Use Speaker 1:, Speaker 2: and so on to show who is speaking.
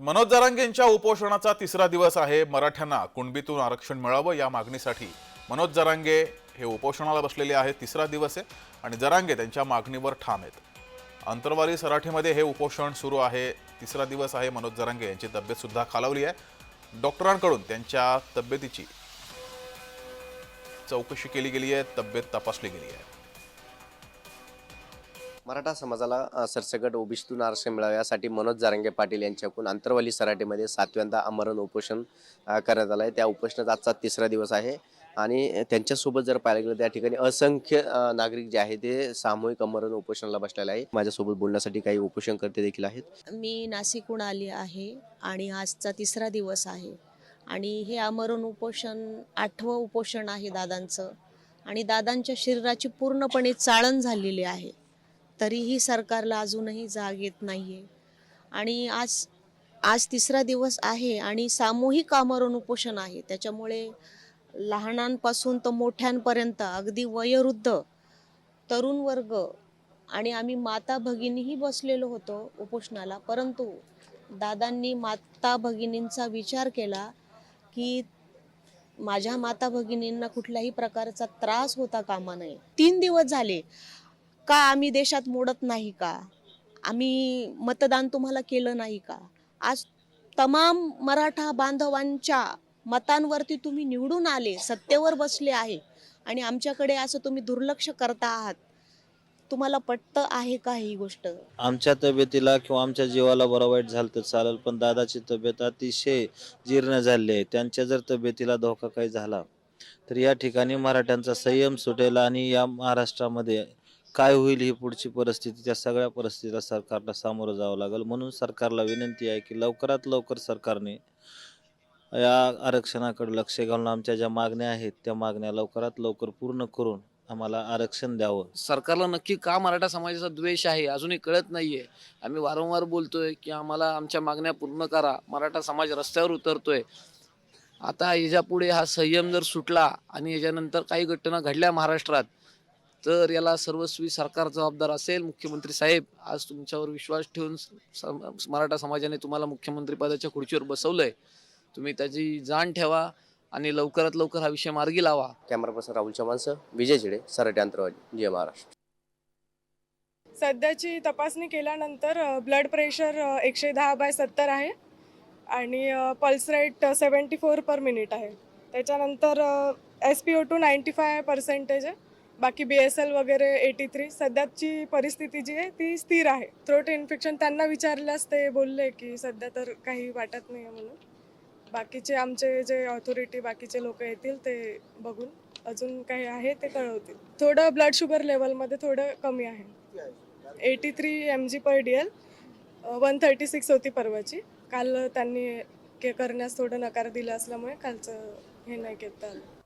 Speaker 1: मनोज जरांगेंच्या उपोषणाचा तिसरा दिवस आहे. मराठ्यांना कुणबीतून आरक्षण मिळावं या मागणीसाठी मनोज जरांगे हे उपोषणाला बसलेले आहेत. तिसरा दिवस आहे आणि जरांगे त्यांच्या मागणीवर ठाम आहेत. अंतरवाली सराठीमध्ये हे उपोषण सुरू आहे. तिसरा दिवस आहे मनोज जरांगे यांची तब्येतसुद्धा खालावली आहे. डॉक्टरांकडून त्यांच्या तब्येतीची चौकशी केली गेली आहे. तब्येत तपासली गेली आहे.
Speaker 2: मराठा समाजाला सरसगट सरसकट ओबीसीतून आरक्षण मिळावे यासाठी मनोज जारंगे पाटील यांच्याकडून अंतरवाली सराटीमध्ये सातव्यांदा आमरण उपोषण करण्यात आलं आहे त्या उपोषणाचा आजचा तिसरा दिवस आहे आणि त्यांच्यासोबत जर पाहायला गेलं त्या ठिकाणी असंख्य नागरिक जे आहे ते सामूहिक आमरण उपोषणाला बसलेले आहे माझ्यासोबत बोलण्यासाठी काही उपोषणकर्ते देखील आहेत.
Speaker 3: मी नाशिकहून आली आहे आणि आजचा तिसरा दिवस आहे आणि हे आमरण उपोषण आठवं उपोषण आहे दादांचं आणि दादांच्या शरीराची पूर्णपणे चाळण झालेली आहे. तरीही सरकारला अजूनही जाग येत नाही आहे आणि आज आज तिसरा दिवस आहे आणि सामूहिक आमरण उपोषण आहे. त्याच्यामुळे लहानांपासून तर मोठ्यांपर्यंत अगदी वयोवृद्ध तरुण वर्ग आणि आम्ही माता भगिनीही बसलेलो होतो उपोषणाला. परंतु दादांनी माता भगिनींचा विचार केला की माझ्या माता भगिनींना कुठल्याही प्रकारचा त्रास होता कामा नये. तीन दिवस झाले. का आम्ही देशात मोडत नाही का? आम्ही मतदान तुम्हाला केलं नाही का? आज तमाम मराठा बांधवांच्या मतांवरती तुम्ही निवडून आले सत्तेवर बसले आहे आणि आमच्याकडे असं तुम्ही दुर्लक्ष करता आहात. तुम्हाला पटतं आहे का ही गोष्ट?
Speaker 4: आमच्या तब्येतीला किंवा आमच्या जीवाला बरं वाईट झालं तर चालेल पण दादाची तब्येत अतिशय जीर्ण झाली आहे. त्यांच्या जर तब्येतीला धोका काही झाला तर या ठिकाणी मराठ्यांचा संयम सुटेल आणि या महाराष्ट्रामध्ये काय होईल ही पुढची परिस्थिती? त्या सगळ्या परिस्थितीला सरकारला सामोरं जावं लागेल. म्हणून सरकारला विनंती आहे की लवकरात लवकर सरकारने या आरक्षणाकडे लक्ष घालून आमच्या ज्या मागण्या आहेत त्या मागण्या लवकरात लवकर पूर्ण करून आम्हाला आरक्षण द्यावं.
Speaker 5: सरकारला नक्की का मराठा समाजाचा द्वेष आहे अजूनही कळत नाहीये. आम्ही वारंवार बोलतोय की आम्हाला आमच्या मागण्या पूर्ण करा. मराठा समाज रस्त्यावर उतरतोय. आता याच्यापुढे हा संयम जर सुटला आणि याच्यानंतर काही घटना घडल्या महाराष्ट्रात तर याला सर्वस्वी सरकार जबाबदार असेल. मुख्यमंत्री साहेब आज तुमच्यावर विश्वास ठेवून मराठा समाजाने तुम्हाला मुख्यमंत्री पदाच्या खुर्चीवर बसवलंय. तुम्ही त्याची जाण ठेवा आणि लवकरात लवकर हा विषय मार्गी लावा.
Speaker 2: कॅमेरा पर्सन राहुल चव्हाणसह विजय झिडे सराटी अंतरवाली जय महाराष्ट्र.
Speaker 6: सध्याची तपासणी केल्यानंतर ब्लड प्रेशर एकशे दहा बाय सत्तर आहे आणि pulse rate seventy four per minute आहे. त्याच्यानंतर S P O two ninety five percentage आहे. बाकी बी एस एल वगैरे एटी थ्री सध्याची परिस्थिती जी आहे ती स्थिर आहे. थ्रोट इन्फेक्शन त्यांना विचारल्यास ते बोलले की सध्या तर काही वाटत नाही आहे म्हणून. बाकीचे आमचे जे ऑथॉरिटी बाकीचे लोक येतील ते बघून अजून काही आहे ते कळवतील. थोडं ब्लड शुगर लेवलमध्ये थोडं कमी आहे. Eighty three M G per D L one thirty six होती परवाची. काल त्यांनी के करण्यास थोडं नकार दिला असल्यामुळे कालचं हे नाही घेता आलं.